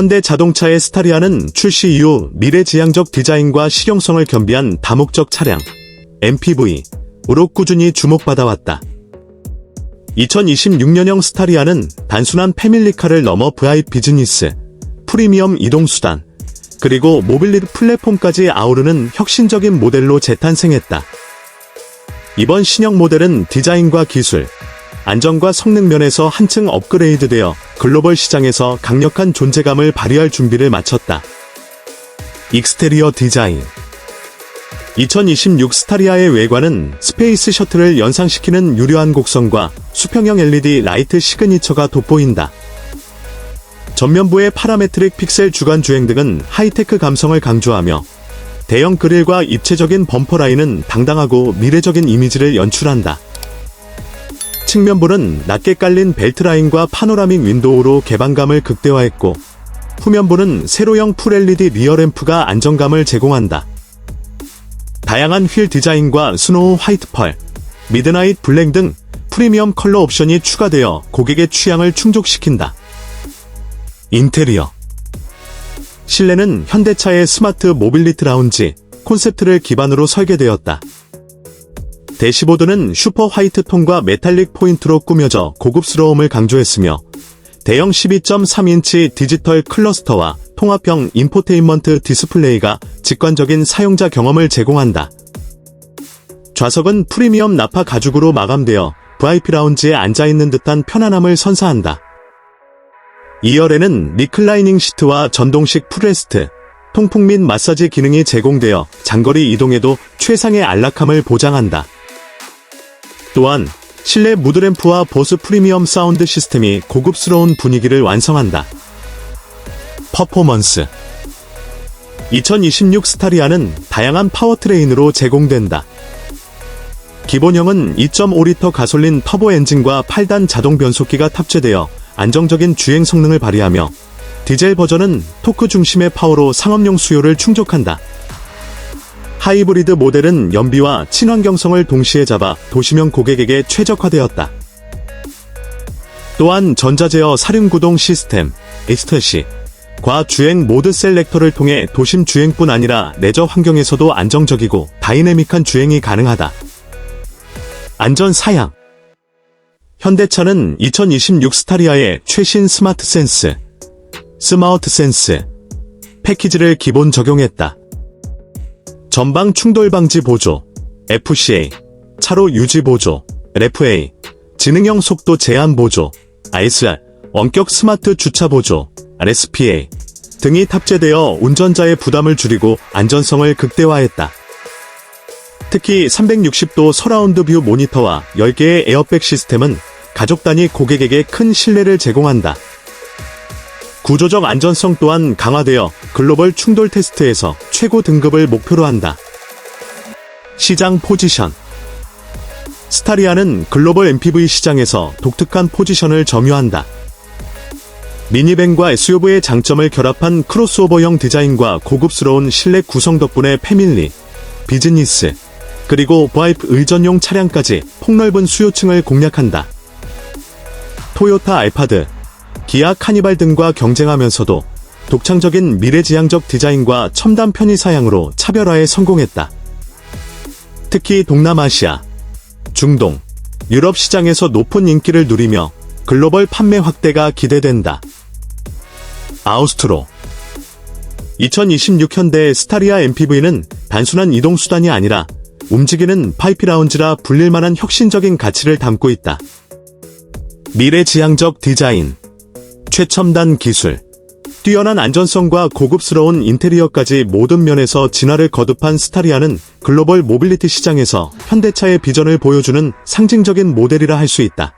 현대 자동차의 스타리아는 출시 이후 미래지향적 디자인과 실용성을 겸비한 다목적 차량, MPV로 꾸준히 주목받아왔다. 2026년형 스타리아는 단순한 패밀리카를 넘어 VIP 비즈니스, 프리미엄 이동수단, 그리고 모빌리티 플랫폼까지 아우르는 혁신적인 모델로 재탄생했다. 이번 신형 모델은 디자인과 기술, 안정과 성능 면에서 한층 업그레이드되어 글로벌 시장에서 강력한 존재감을 발휘할 준비를 마쳤다. 익스테리어 디자인 2026 스타리아의 외관은 스페이스 셔틀을 연상시키는 유려한 곡선과 수평형 LED 라이트 시그니처가 돋보인다. 전면부의 파라메트릭 픽셀 주간 주행 등은 하이테크 감성을 강조하며 대형 그릴과 입체적인 범퍼 라인은 당당하고 미래적인 이미지를 연출한다. 측면부는 낮게 깔린 벨트 라인과 파노라믹 윈도우로 개방감을 극대화했고 후면부는 세로형 풀 LED 리어 램프가 안정감을 제공한다. 다양한 휠 디자인과 스노우 화이트 펄, 미드나잇 블랙 등 프리미엄 컬러 옵션이 추가되어 고객의 취향을 충족시킨다. 인테리어 실내는 현대차의 스마트 모빌리티 라운지 콘셉트를 기반으로 설계되었다. 대시보드는 슈퍼 화이트 톤과 메탈릭 포인트로 꾸며져 고급스러움을 강조했으며 대형 12.3인치 디지털 클러스터와 통합형 인포테인먼트 디스플레이가 직관적인 사용자 경험을 제공한다. 좌석은 프리미엄 나파 가죽으로 마감되어 VIP 라운지에 앉아있는 듯한 편안함을 선사한다. 2열에는 리클라이닝 시트와 전동식 풀레스트, 통풍 및 마사지 기능이 제공되어 장거리 이동에도 최상의 안락함을 보장한다. 또한 실내 무드램프와 보스 프리미엄 사운드 시스템이 고급스러운 분위기를 완성한다. 퍼포먼스 2026 스타리아는 다양한 파워트레인으로 제공된다. 기본형은 2.5리터 가솔린 터보 엔진과 8단 자동 변속기가 탑재되어 안정적인 주행 성능을 발휘하며 디젤 버전은 토크 중심의 파워로 상업용 수요를 충족한다. 하이브리드 모델은 연비와 친환경성을 동시에 잡아 도시명 고객에게 최적화되었다. 또한 전자제어 사륜구동 시스템, 익스터시, 과 주행 모드 셀렉터를 통해 도심 주행뿐 아니라 레저 환경에서도 안정적이고 다이내믹한 주행이 가능하다. 안전 사양 현대차는 2026 스타리아의 최신 스마트 센스, 스마우트 센스 패키지를 기본 적용했다. 전방 충돌 방지 보조, FCA, 차로 유지 보조, RFA, 지능형 속도 제한 보조, ISR, 원격 스마트 주차 보조, RSPA 등이 탑재되어 운전자의 부담을 줄이고 안전성을 극대화했다. 특히 360도 서라운드 뷰 모니터와 10개의 에어백 시스템은 가족 단위 고객에게 큰 신뢰를 제공한다. 구조적 안전성 또한 강화되어 글로벌 충돌 테스트에서 최고 등급을 목표로 한다. 시장 포지션 스타리아는 글로벌 MPV 시장에서 독특한 포지션을 점유한다. 미니밴과 SUV의 장점을 결합한 크로스오버형 디자인과 고급스러운 실내 구성 덕분에 패밀리, 비즈니스, 그리고 바이프 의전용 차량까지 폭넓은 수요층을 공략한다. 토요타 알파드, 기아 카니발 등과 경쟁하면서도 독창적인 미래지향적 디자인과 첨단 편의 사양으로 차별화에 성공했다. 특히 동남아시아, 중동, 유럽 시장에서 높은 인기를 누리며 글로벌 판매 확대가 기대된다. 아우스트로 2026 현대 스타리아 MPV는 단순한 이동수단이 아니라 움직이는 파이프 라운지라 불릴 만한 혁신적인 가치를 담고 있다. 미래지향적 디자인, 최첨단 기술, 뛰어난 안전성과 고급스러운 인테리어까지 모든 면에서 진화를 거듭한 스타리아는 글로벌 모빌리티 시장에서 현대차의 비전을 보여주는 상징적인 모델이라 할 수 있다.